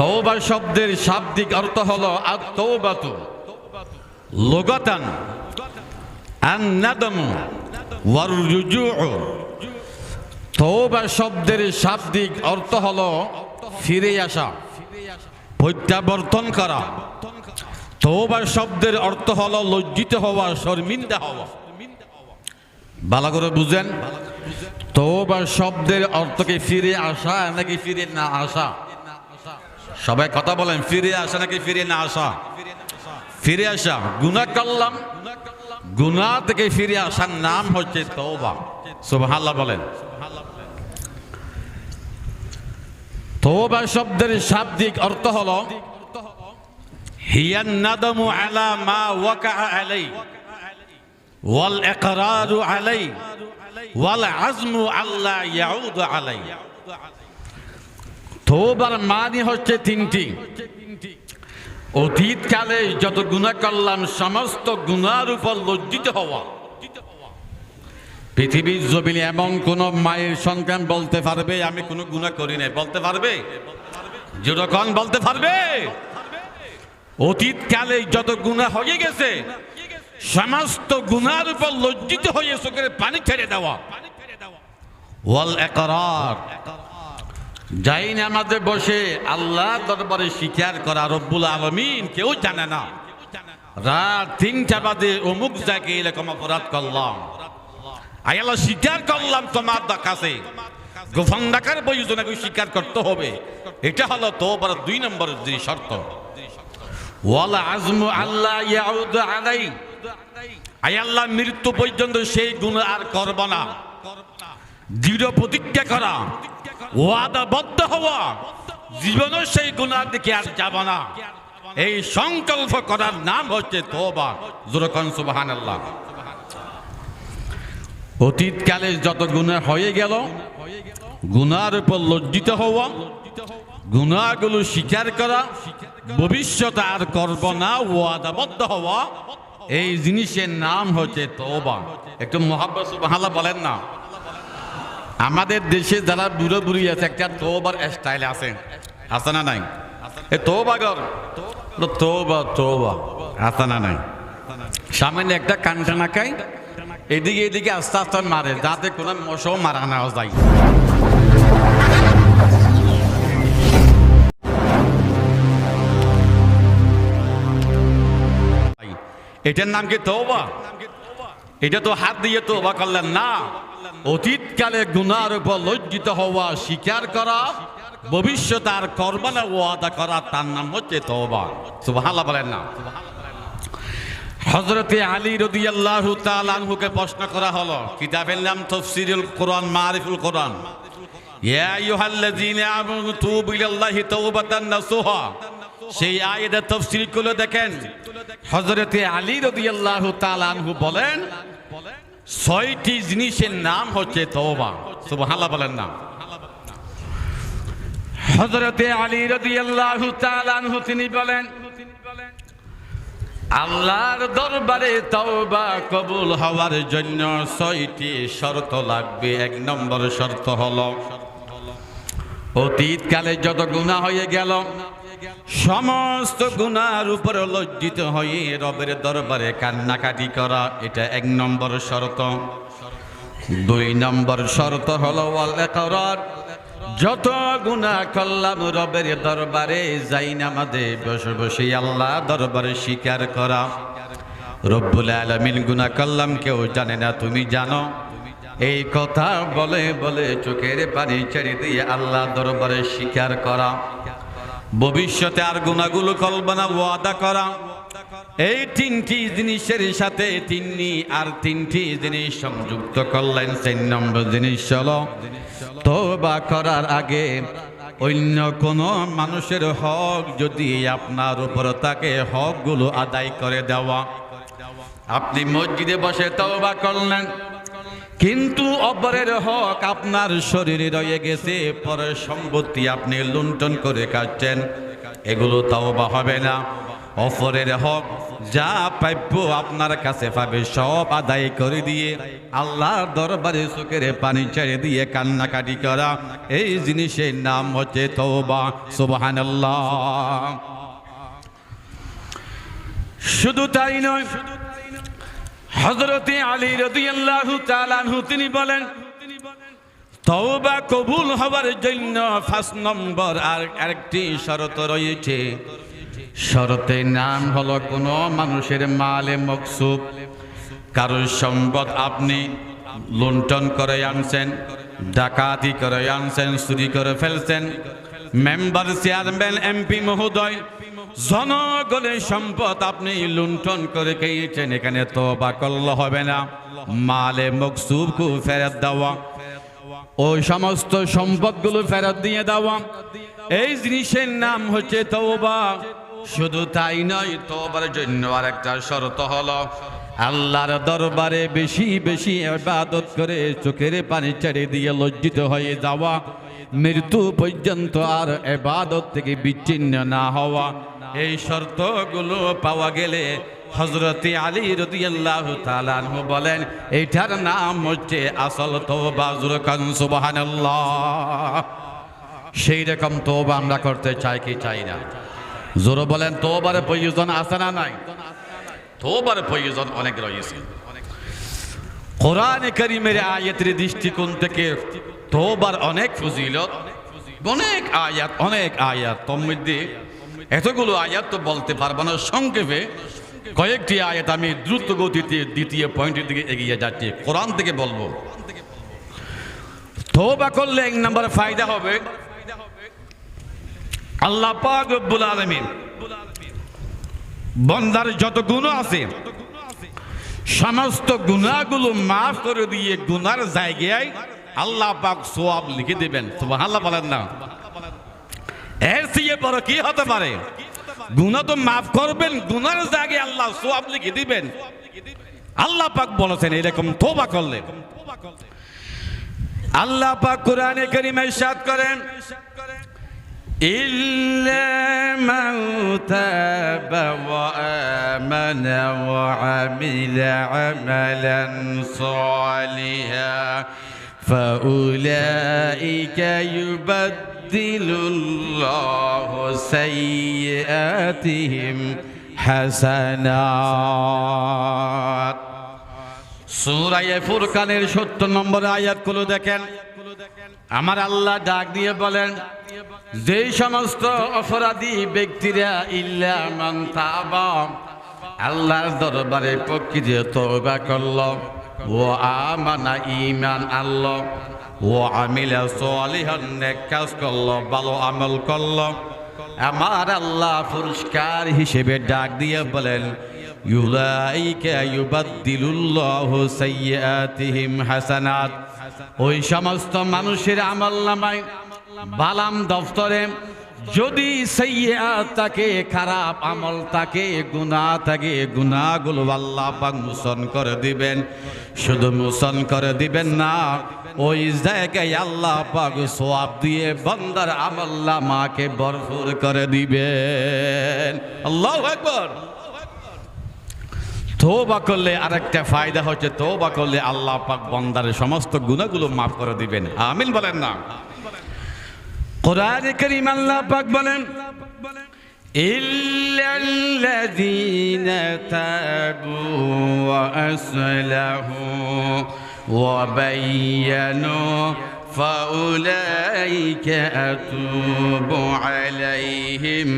তওবা শব্দের শাব্দিক অর্থ হল আর তৌবাতু শব্দের শাব্দিক অর্থ হলো ফিরে আসা, প্রত্যাবর্তন করা। তওবা শব্দের অর্থ হল লজ্জিত হওয়া, শর্মিন্দা হওয়া। ভালো করে বুঝেন? তওবা শব্দের অর্থকে ফিরে আসা নাকি ফিরে না আসা? সবাই কথা বলেন, ফিরে আসা নাকি ফিরে না আসা? ফিরে আসা। গুনা করলাম, গুনাহ থেকে ফিরে আসার নাম হচ্ছে তওবা। সুবহানাল্লাহ বলেন। তওবা শব্দের শাব্দিক অর্থ হলো আলা মা ওয়াকা আলাই আলাই আল্লাহ আলাই তওবার মানে হচ্ছে তিনটি। অতীতকালে যত গুণা করলাম, সমস্ত গুনার উপর লজ্জিত হওয়া। পৃথিবীর জমিনে এমন কোন মায়ের সন্তান বলতে পারবে? আমি কোনো গুণা করি নাই। বলতে পারবে? যেরকম বলতে পারবে? অতীতকালে যত গুণা হয়ে গেছে, সমস্ত গুনার উপর লজ্জিত হয়ে চোখের পানি ছেড়ে দেওয়া। ওয়াল একরার। যাই না আমাদের বসে আল্লাহ দরবারে স্বীকার করা রব্বুল আলমিন কেউ জানে না। রাত তিনটা বাদে অমুক জায়গায় এরকম অপরাধ করলাম। আয়াল্লাহ স্বীকার করলাম তোমার কাছে গোফন ডাকার বইজনাকে স্বীকার করতে হবে। এটা হলো তোবার দুই নম্বরের যে শর্ত। ওয়াল আজমু আল্লাহ আলাই। আয় আল্লাহ, মৃত্যু পর্যন্ত সেই গুণ আর করব না। দৃঢ় প্রতিজ্ঞা করা। ওয়াদাবদ্ধ হওয়া। জীবনের সেই গুণার দিকে আর যাব না। এই সংকল্প করার নাম হচ্ছে তোবা জোরকন সুবাহান আল্লাহ অতীতকালে যত গুণা হয়ে গেল, গুনার উপর লজ্জিত হওয়া গুনাগুলো স্বীকার করা ভবিষ্যতে আর করব না, ওয়াদাবদ্ধ হওয়া, এই জিনিসের নাম হচ্ছে তোবা একটু মোহাব্বত সুবহানাল্লাহ বলেন না। আমাদের দেশে যারা বুড়ো বুড়ি আছে, একটা তোবার স্টাইল আছে। আছে না নাই? এ তোবা গর তোবা তোবা আছে না নাই? সামনে একটা কানটানা খাই এদিকে এদিকে আস্তে আস্তে মারে, যাতে কোনো মশও মারা না যায়। এটার নাম কি তোবা এটা তো হাত দিয়ে তোবা করলেন না। অতীতকালে গুনার উপর লজ্জিত হওয়া, স্বীকার করা, ভবিষ্যৎ আর করবানা ওয়াদা করা, তার নাম হচ্ছে তোবা সুবহানাল্লাহ বলেন না। হজরতে আলী রদি আল্লাহ তালহুকে প্রশ্ন করা হলো, কিতাবের নাম তফসিরুল কোরআন, মারিফুল কোরআন। সেই আয়াতের তফসিরগুলো দেখেন হজরতে আলী রাদিয়াল্লাহু তাআলা আনহু বলেন ছয়টি জিনিসের নাম হচ্ছে তওবা। সুবহানাল্লাহ বলেন না। হজরতে আলী রাদিয়াল্লাহু তাআলা আনহু তিনি বলেন, আল্লাহর দরবারে তওবা কবুল হওয়ার জন্য ছয়টি শর্ত লাগবে। এক নম্বর শর্ত হলো, অতীতকালে যত গুনাহ হয়ে গেল সমস্ত গুনার উপরে লজ্জিত হয়ে রবের দরবারে কান্নাকাটি করা, এটা এক নম্বর শর্ত। দুই নম্বর শর্ত হলো যত গুনাহ করলাম রবের দরবারে, যাই নামাদে বসে বসে আল্লাহ দরবারে স্বীকার করা। রব্বুল আলমিন গুনাহ করলাম, কেউ জানে না, তুমি জানো। এই কথা বলে বলে চোখের পানি ছেড়ে দিয়ে আল্লাহ দরবারে স্বীকার করা। ভবিষ্যতে আর গুণাগুলো কল্পনা, ওয়াদা করা। এই তিনটি জিনিসের সাথে তিনি আর তিনটি জিনিস সংযুক্ত করলেন, তিন নম্বর জিনিস হলো তোবা করার আগে অন্য কোনো মানুষের হক যদি আপনার উপর তাকে হকগুলো আদায় করে দেওয়া। আপনি মসজিদে বসে তওবা করলেন কিন্তু অপরের হক আপনার শরীরে রয়ে গেছে পরের সম্পত্তি আপনি লুণ্ঠন করে কাটছেন। এগুলো তাও বা হবে না। অপরের হক যা প্রাপ্য আপনার কাছে পাবে, সব আদায় করে দিয়ে আল্লাহর দরবারে চোখের পানি ছেড়ে দিয়ে কান্নাকাটি করা। এই জিনিসের নাম হচ্ছে তওবা, সুবহানাল্লাহ। শুধু তাই নয় হজরতে আলী রদিয়াল্লাহু তাআলাহু তিনি বলেন, তওবা কবুল হবার জন্য পাঁচ নম্বর আর একটি শরত রয়েছে। শরতের নাম হলো কোনো মানুষের মালে মকসুব কারোর সম্পদ আপনি লুণ্ঠন করে আনছেন, ডাকাতি করে আনছেন, চুরি করে ফেলছেন মেম্বার চেয়ারম্যান এমপি মহোদয়, জনগণের সম্পদ আপনি লুণ্ঠন করে খেয়েছেন, এখানে তো বা করলে হবে না। মালে মকসুবকু ফেরত দেওয়া ওই সমস্ত সম্পদগুলো ফেরত দিয়ে দেওয়া। এই জিনিসের নাম হচ্ছে তওবা। শুধু তাই নয়, তওবার জন্য আর একটা শর্ত হলো আল্লাহর দরবারে বেশি বেশি ইবাদত করে চোখের পানি ছেড়ে দিয়ে লজ্জিত হয়ে যাওয়া, মৃত্যু পর্যন্ত আর এবাদত থেকে বিচ্ছিন্ন না হওয়া। এই শর্তগুলো পাওয়া গেলে হজরতে আলী রদিয়াল্লাহ তালানহু বলেন এইটার নাম হচ্ছে আসল তোবা জুরকান সুবহানাল্লাহ। সেই রকম তোবা আমরা করতে চাই কি চাই না? জোর বলেন তোবার প্রয়োজন আছে না নাই? তোবার প্রয়োজন অনেক রয়েছে। কোরআন করিমের আয়াতের দৃষ্টিকোণ থেকে তোবার অনেক ফজিলত, অনেক আয়াত অনেক আয়াত। মধ্যে এতগুলো আয়াত তো বলতে পারব না, সংক্ষেপে কয়েকটি আয়াত আমি দ্রুত গতিতে দ্বিতীয় পয়েন্টের দিকে এগিয়ে যাচ্ছি। কোরআন থেকে বলব। তোবা করলে এক নম্বর ফায়দা হবে। আল্লাহ পাক রব্বুল আলামিন বন্দার যত গুণ আছে, সমস্ত গুণাগুলো মাফ করে দিয়ে গুনার জায়গায় আল্লাহ পাক সোয়াব লিখে দিবেন। সুবহানাল্লাহ বলেন না। এর চেয়ে বড় কি হতে পারে? গুনাহ তো মাফ করবেন গুনার জায়গায় আল্লাহ সোয়াব লিখে দিবেন। আল্লাহ পাক বলেছেন, এরকম তোবা করলে। আল্লাহ পাক কোরআনে কারিমে ইরশাদ করেন إلا من تاب وآمن وعمل عملا صالحا فأولئك يبدل الله سيئاتهم حسنات সুরায় ফুরকানের সত্তর নম্বর আয়াতগুলো দেখেন আমার আল্লাহ ডাক দিয়ে বলেন, যেই সমস্ত অপরাধী ব্যক্তিরা ইল্লা মান তাবা, আল্লাহর দরবারে প্রকৃতি তওবা করল ও আমানা ঈমান আল্লাহ ও আমিলা সালিহান নেক কাজ করল, ভালো আমল করল। আমার আল্লাহ পুরস্কার হিসেবে ডাক দিয়ে বলেন, ইউলাইকা ইউবাদদিলুল্লাহু সাইয়্যাতিহিম হাসানাত। ওই সমস্ত মানুষের আমল নামায় বালাম দফতরে যদি থাকে খারাপ আমল, তাকে গুনাহ থাকে গুনাহগুলো আল্লাহ পাক মোচন করে দিবেন। শুধু মোচন করে দিবেন না, ওই জায়গায় আল্লাহ পাক সোয়াব দিয়ে বন্দার আমল্লা মাকে ভরপুর করে দিবেন। আল্লাহ আকবার। তোবা করলে আরেকটা ফায়দা হচ্ছে তোবা করলে আল্লাহ পাক বন্দার সমস্ত গুণাগুলো মাফ করে দিবেন আমিন বলেন না কোরআন করিম আল্লাহ পাক বলেন إلا الذين تابوا وأصلحوا وبينوا فأولئك أتوب عليهم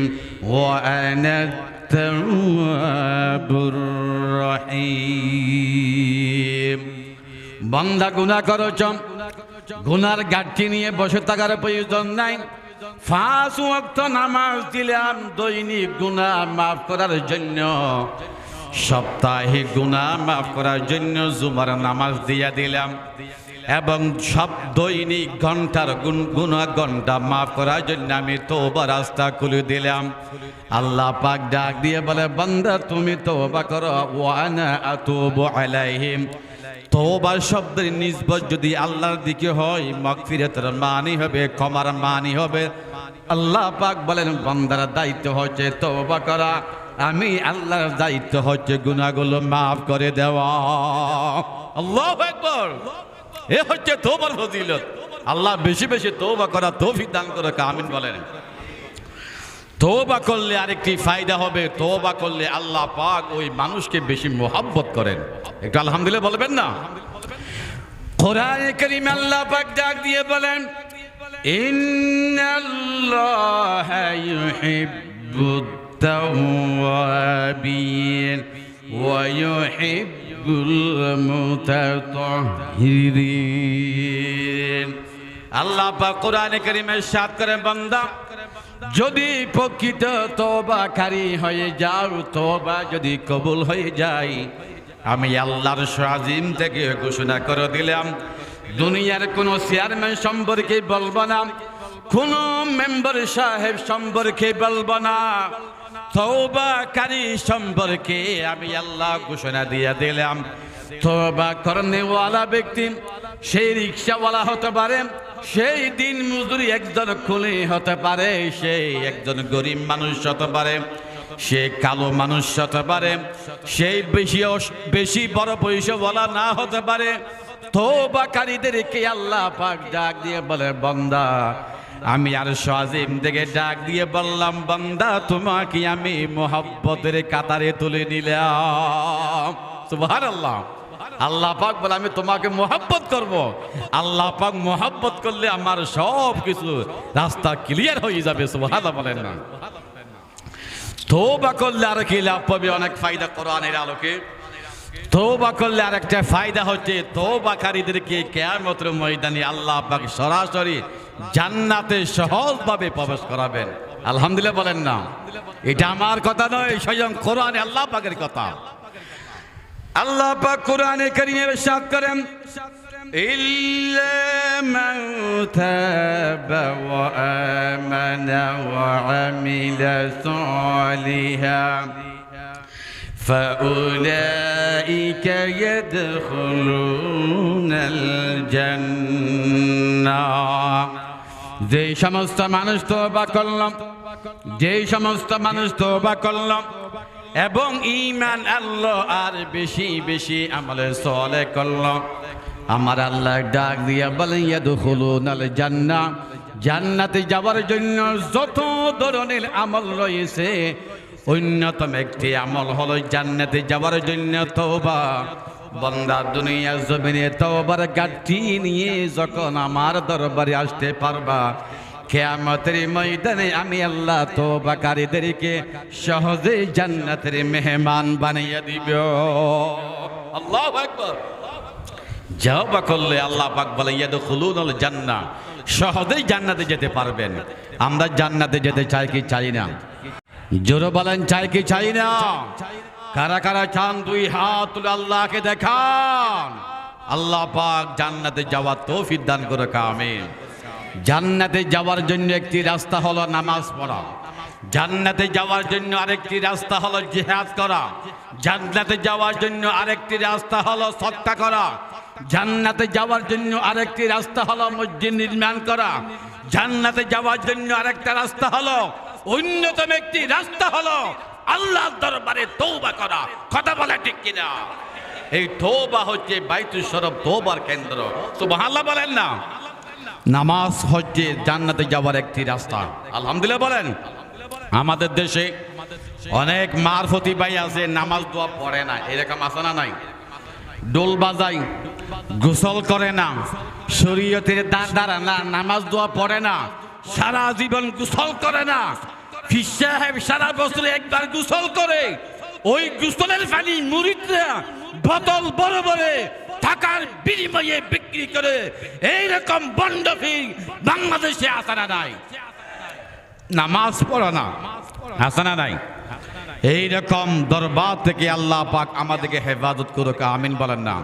وأنا التواب الرحيم বন্দা গুণা করছ গুনার গাঠি নিয়ে বসে থাকার প্রয়োজন নাই ফাঁস ওয়াক্ত নামাজ দিলাম দৈনিক গুণা মাফ করার জন্য সাপ্তাহিক গুণা মাফ করার জন্য জুমার নামাজ দিয়া দিলাম এবং সব দৈনিক ঘণ্টার গুণ ঘণ্টা মাফ করার জন্য আমি তোবা রাস্তা খুলে দিলাম। আল্লাহ পাক ডাক দিয়ে বলে, বান্দা, তুমি তোবা করো। ওয়ানা তোবার শব্দের নিসবত যদি আল্লাহর দিকে হয়, মাগফিরাতের মানি হবে, ক্ষমার মানি হবে। আল্লাহ পাক বলেন, বান্দার দায়িত্ব হচ্ছে তোবা করা। আমি আল্লাহর দায়িত্ব হচ্ছে গুনাহগুলো মাফ করে দেওয়া। আল্লাহ একবার এ হচ্ছে তোবার ফজিলত। আল্লাহ বেশি বেশি তৌবা করা তৌফিক দান করে আমিন বলেন। তোবা করলে আরেকটি ফায়দা হবে তোবা করলে আল্লাহ পাক ওই মানুষকে বেশি মোহাব্বত করেন। একটু আলহামদুলিল্লাহ বলবেন না? কোরআনে করিম আল্লাহ পাক ডাক দিয়ে বলেন, ইন্নাল্লাহা ইউহিব্বুত তাওয়াবিন ওয়া ইউহিব্বুল আল্লাহ পাক কোরআনে সাত করে বান্দা, যদি প্রকৃত তোবাকারী হয়ে যাও তোবা যদি কবুল হয়ে যায়, আমি আল্লাহর সাজিম থেকে ঘোষণা করে দিলাম, দুনিয়ার কোনো চেয়ারম্যান সম্পর্কে বলব না, কোনো মেম্বার সাহেব সম্পর্কে বলব না তৌবাকারী সম্পর্কে আমি আল্লাহ ঘোষণা দিয়ে দিলাম। তৌবা করনেওয়ালা ব্যক্তি, সেই রিক্সাওয়ালা হতে পারে, সেই দিন মজুরি একজন খুলি হতে পারে, সেই একজন গরিব মানুষ হতে পারে, সে কালো মানুষ হতে পারে, সেই বেশি বেশি বড় পয়সা বলা না হতে পারে। তোবাকারীদেরকে আল্লাহ পাক ডাক দিয়ে বলে, বন্দা আমি আর সাজিম থেকে ডাক দিয়ে বললাম, বন্দা, তোমাকে আমি মোহাব্বতের কাতারে তুলে নিলাম। সুবহানাল্লাহ। আল্লাহ আল্লাহ পাক বলে, আমি তোমাকে মোহাব্বত করব। আল্লাহ পাক মোহাব্বত করলে আমার সব কিছু রাস্তা ক্লিয়ার হয়ে যাবে, সুবহানাল্লাহ বলেন না। তোবা করলে আর কি লাভ পাবে? অনেক ফায়দা কোরআনের আলোকে। তোবা করলে আর একটা ফায়দা হচ্ছে তোবাকারীদেরকে কেয়ামতের ময়দানে আল্লাহ পাক সরাসরি জান্নাতে সহজভাবে প্রবেশ করাবেন আলহামদুলিল্লাহ বলেন না এটা আমার কথা নয় স্বয়ং কোরআনে আল্লাহ পাকের কথা আল্লাহ পাক কোরআনে কারিমে ইরশাদ করেন إلا من تاب وآمن وعمل صالحا فأولئك يدخلون الجنة যে সমস্ত মানুষ তোবা করলাম যে সমস্ত মানুষ তোবা করলাম এবং ইমান আল্লাহ আর বেশি বেশি আমলে সলে করলাম আমার আল্লাহ ডাক দিয়া বলেন ইয়াদখুলুন আল জান্নাহ জান্নাতে যাওয়ার জন্য যত ধরনের আমল রয়েছে অন্যতম একটি আমল হলো জান্নাতে যাওয়ার জন্য তওবা। বন্দা দুনিয়া জমিনে তওবার গাঠি নিয়ে যখন আমার দরবারে আসতে পারবা, কেয়ামতের ময়দানে আমি আল্লাহ তোবাকারীদেরকে সহজে জান্নাতের মেহমান বানিয়ে দিব। আল্লাহু আকবার। যাওবা করলে আল্লাহ পাক বলে ইয়াদ খুলুন জান্না সহজেই জান্নাতে যেতে পারবেন। আমরা জান্নাতে যেতে চাই কি চাই না? জোরে বলেন, চাই কি চাই না? কারা কারা চান, দুই হাত তুলে আল্লাহকে দেখান। আল্লাহ পাক জান্নাতে যাওয়ার তৌফিক দান করে আমিন। জান্নাতে যাওয়ার জন্য একটি রাস্তা হলো নামাজ পড়া। জান্নাতে যাওয়ার জন্য আরেকটি রাস্তা হলো জিহাদ করা। জান্নাতে যাওয়ার জন্য আরেকটি রাস্তা হলো সত্তা করা। জান্নাতে যাওয়ার জন্য আরেকটি রাস্তা হলো মসজিদ নির্মাণ করা। জান্নাতে যাওয়ার জন্য আরেকটা রাস্তা হলো অন্যতম একটি রাস্তা হলো আল্লাহর দরবারে তৌবা করা। কথা বলা ঠিক কিনা? এই তৌবা হচ্ছে বাইতুল শরফ তৌবার কেন্দ্র। সুবহানাল্লাহ বলেন না। নামাজ হচ্ছে জান্নাতে যাওয়ার একটি রাস্তা। আলহামদুলিল্লাহ বলেন। আমাদের দেশে অনেক মারফতি ভাই আছে, নামাজ দোয়া পড়ে না। এরকম আছে না নাই? ডোল বাজাই গোসল করে না। শরীয়তের দাঁড়া না, নামাজ দোয়া পড়ে না। সারা জীবন গোসল করে না। সাহেব সারা বছরে একবার গোসল করে। ওই গোসলের পানি মুরিদরা বোতল বড় বড় টাকার বিনিময়ে বিক্রি করে। এইরকম বন্ডফি বাংলাদেশে আসানা নাই। নামাজ পড়া না হাসানা নাই। এইরকম দরবার থেকে আল্লাহ পাক আমাদেরকে হেফাজত করুক, আমিন বলেন না।